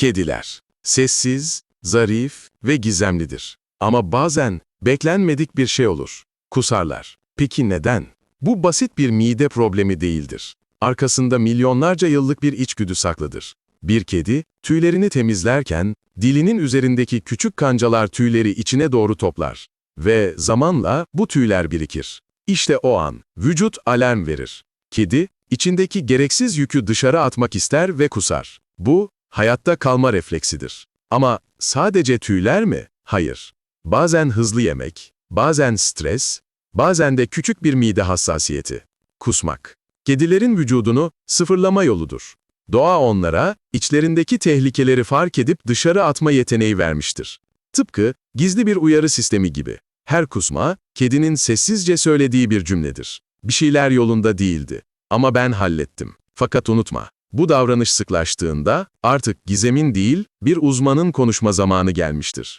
Kediler. Sessiz, zarif ve gizemlidir. Ama bazen beklenmedik bir şey olur. Kusarlar. Peki neden? Bu basit bir mide problemi değildir. Arkasında milyonlarca yıllık bir içgüdü saklıdır. Bir kedi, tüylerini temizlerken, dilinin üzerindeki küçük kancalar tüyleri içine doğru toplar. Ve zamanla bu tüyler birikir. İşte o an, vücut alarm verir. Kedi, içindeki gereksiz yükü dışarı atmak ister ve kusar. Bu, hayatta kalma refleksidir. Ama sadece tüyler mi? Hayır. Bazen hızlı yemek, bazen stres, bazen de küçük bir mide hassasiyeti. Kusmak. Kedilerin vücudunu sıfırlama yoludur. Doğa onlara, içlerindeki tehlikeleri fark edip dışarı atma yeteneği vermiştir. Tıpkı gizli bir uyarı sistemi gibi. Her kusma, kedinin sessizce söylediği bir cümledir. Bir şeyler yolunda değildi. Ama ben hallettim. Fakat unutma, bu davranış sıklaştığında artık gizemin değil, bir uzmanın konuşma zamanı gelmiştir.